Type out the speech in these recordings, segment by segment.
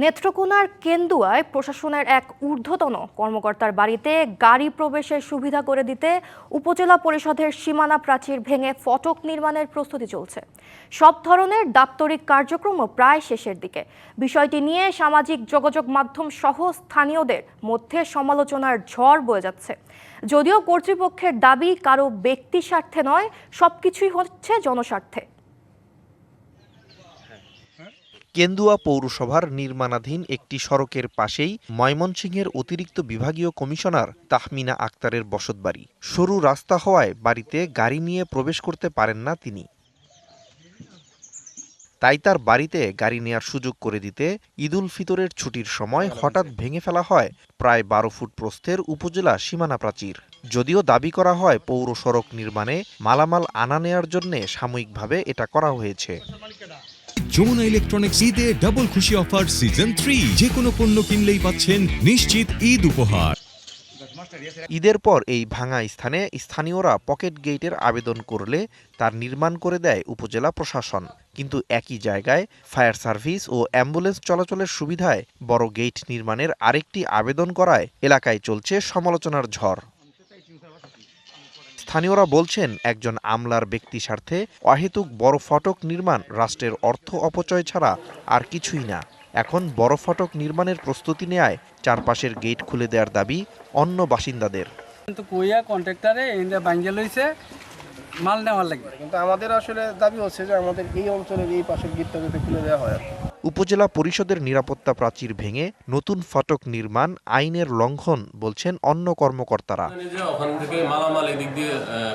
নেত্রকোনার কেন্দুয়ায় প্রশাসনের এক ঊর্ধ্বতন কর্মকর্তার বাড়িতে গাড়ি প্রবেশের সুবিধা করে দিতে উপজেলা পরিষদের সীমানা প্রাচীর ভেঙে ফটক নির্মাণের প্রস্তুতি চলছে। সব ধরনের দাপ্তরিক কার্যক্রমও প্রায় শেষের দিকে। বিষয়টি নিয়ে সামাজিক যোগাযোগ মাধ্যম সহ স্থানীয়দের মধ্যে সমালোচনার ঝড় বয়ে যাচ্ছে। যদিও কর্তৃপক্ষের দাবি কারও ব্যক্তি স্বার্থে নয়, সবকিছুই হচ্ছে জনস্বার্থে। কেন্দুয়া পৌরসভার নির্মাণাধীন একটি সড়কের পাশেই ময়মনসিংহের অতিরিক্ত বিভাগীয় কমিশনার তাহমিনা আক্তারের বসতবাড়ি। সরু রাস্তা হওয়ায় বাড়িতে গাড়ি নিয়ে প্রবেশ করতে পারেন না তিনি। তাই তার বাড়িতে গাড়ি নেয়ার সুযোগ করে দিতে ঈদুল ফিতরের ছুটির সময় হঠাৎ ভেঙে ফেলা হয় প্রায় বারো ফুট প্রস্থের উপজেলা সীমানা প্রাচীর। যদিও দাবি করা হয় পৌর সড়ক নির্মাণে মালামাল আনা নেয়ার জন্য সাময়িকভাবে এটা করা হয়েছে। যমুনা ইলেকট্রনিক্স ঈদে ডাবল খুশি অফার সিজন থ্রি যে কোনো পণ্য কিনলেই পাচ্ছেন নিশ্চিত ঈদ উপহার। ঈদের পর এই ভাঙা স্থানে স্থানীয়রা পকেট গেটের আবেদন করলে তার নির্মাণ করে দেয় উপজেলা প্রশাসন। কিন্তু একই জায়গায় ফায়ার সার্ভিস ও অ্যাম্বুলেন্স চলাচলের সুবিধায় বড় গেট নির্মাণের আরেকটি আবেদন করায় এলাকায় চলছে সমালোচনার ঝড়। স্থানীয়রা বলছেন একজন আমলার ব্যক্তি স্বার্থে অহেতুক বড় ফটক নির্মাণ রাষ্ট্রের অর্থ অপচয় ছাড়া আর কিছুই না। এখন বড় ফটক নির্মাণের প্রস্তুতি নেয় চারপাশের গেট খুলে দেওয়ার দাবি অন্য বাসিন্দাদের। কিন্তু কইয়া কন্ট্রাক্টরে ইন্ডিয়া বাঙ্গেল হইছে মাল নেওয়ার লাগবে কিন্তু আমাদের আসলে দাবি হচ্ছে যে আমাদের এই অঞ্চলের এই পাশের গেটটা যাতে খুলে দেওয়া হয়। উপজেলা পরিষদের নিরাপত্তা প্রাচীর ভেঙে নতুন ফটক নির্মাণ আইনের লঙ্ঘন বলছেন অন্য কর্মকর্তারা। ওখান থেকে মালামাল এদিক দিয়ে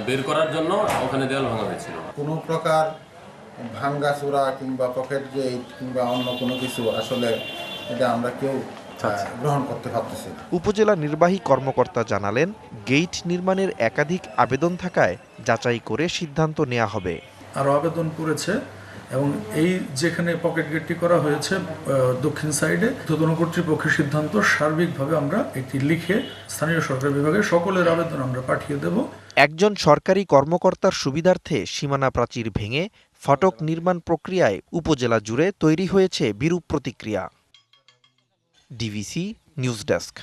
বের করার জন্য ওখানে দেওয়াল ভাঙা হয়েছিল। কোনো প্রকার ভাঙ্গা চূড়া কিংবা পকেট গেট কিংবা অন্য কোনো কিছু আসলে এটা আমরা কেউ গ্রহণ করতে পারতেছি উপজেলা নির্বাহী কর্মকর্তা জানালেন গেট নির্মাণের একাধিক আবেদন থাকায় যাচাই করে সিদ্ধান্ত নেওয়া হবে। আরও আবেদন করেছে এবং এই যেখানে পকেট গেটটি করা হয়েছে দক্ষিণ সাইডে তদন কর্তৃপক্ষের সিদ্ধান্ত সার্বিকভাবে আমরা একটি লিখে স্থানীয় সরকার বিভাগে সকলের আবেদন আমরা পাঠিয়ে দেব। একজন সরকারি কর্মকর্তার সুবিধার্থে সীমানা প্রাচীর ভেঙে ফটক নির্মাণ প্রক্রিয়ায় উপজেলা জুড়ে তৈরি হয়েছে বিরূপ প্রতিক্রিয়া। DVC news desk